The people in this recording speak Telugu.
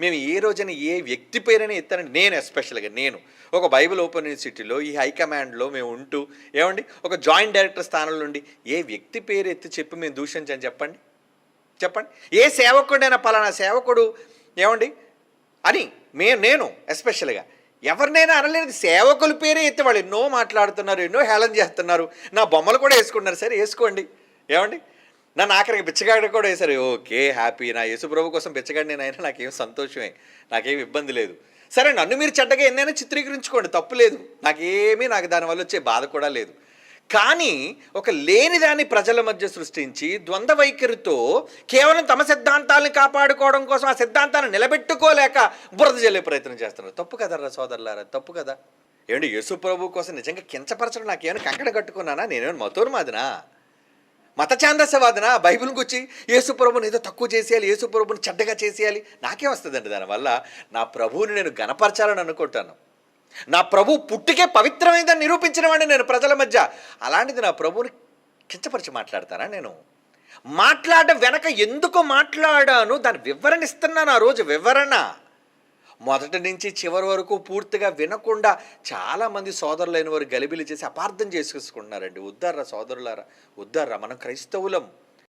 మేము ఏ రోజైనా ఏ వ్యక్తి పేరైనా ఎత్తానండి నేను ఎస్పెషల్గా నేను. ఒక బైబిల్ ఓపెన్ యూనివర్సిటీలో ఈ హైకమాండ్లో మేము ఉంటూ ఏమండి? ఒక జాయింట్ డైరెక్టర్ స్థానంలో ఉండి ఏ వ్యక్తి పేరు ఎత్తి చెప్పి మేము దూషించని చెప్పండి? చెప్పండి. ఏ సేవకుడైనా పలానా సేవకుడు ఏమండి? అని మే నేను ఎస్పెషల్గా. ఎవరినైనా అనలేదు సేవకుల పేరే ఎత్తి వాళ్ళు ఎన్నో మాట్లాడుతున్నారు ఎన్నో హేళన చేస్తున్నారు. నా బొమ్మలు కూడా వేసుకుంటున్నారు. సరే వేసుకోండి. ఏమండి? నన్ను ఆఖరికి బిచ్చగాడు కూడా వేశారు. Okay happy. నా యేసుప్రభు కోసం బిచ్చగాడు నేను అయినా నాకేం సంతోషమే. నాకేం ఇబ్బంది లేదు. సరే నన్ను మీరు చెడ్డగా ఎన్నైనా చిత్రీకరించుకోండి. తప్పు లేదు. నాకేమీ నాకు దానివల్ల వచ్చే బాధ కూడా లేదు. కానీ ఒక లేనిదాన్ని ప్రజల మధ్య సృష్టించి ద్వంద్వ వైఖరితో కేవలం తమ సిద్ధాంతాలను కాపాడుకోవడం కోసం ఆ సిద్ధాంతాన్ని నిలబెట్టుకోలేక బురద జల్లే ప్రయత్నం చేస్తున్నారు. తప్పు కదరా సోదరులారా తప్పు కదా? ఏమండి యేసు ప్రభు కోసం నిజంగా కించపరచడం నాకేమైనా కంకణ కట్టుకున్నానా? నేనేమైనా మతోన్మాదినా? మత ఛాందస్యవాదన బైబిల్ గుచ్చి యేసుప్రభుని ఏదో తక్కువ చేసేయాలి యేసుప్రభుని చెడ్డగా చేసేయాలి. నాకేం వస్తుందండి దానివల్ల? నా ప్రభువుని నేను గణపరచాలని అనుకుంటాను. నా ప్రభు పుట్టికే పవిత్రమైందని నిరూపించిన వాడిని నేను ప్రజల మధ్య. అలాంటిది నా ప్రభువుని కించపరిచి మాట్లాడతానా నేను? మాట్లాడడం వెనక ఎందుకు మాట్లాడాను? దాని వివరణ ఇస్తున్నాను ఆ రోజు వివరణ. మొదటి నుంచి చివరి వరకు పూర్తిగా వినకుండా చాలామంది సోదరులైన వారు గలిబిలి చేసి అపార్థం చేసుకుంటున్నారండి ఉద్దారా సోదరులారా ఉద్దారా మనం క్రైస్తవులం.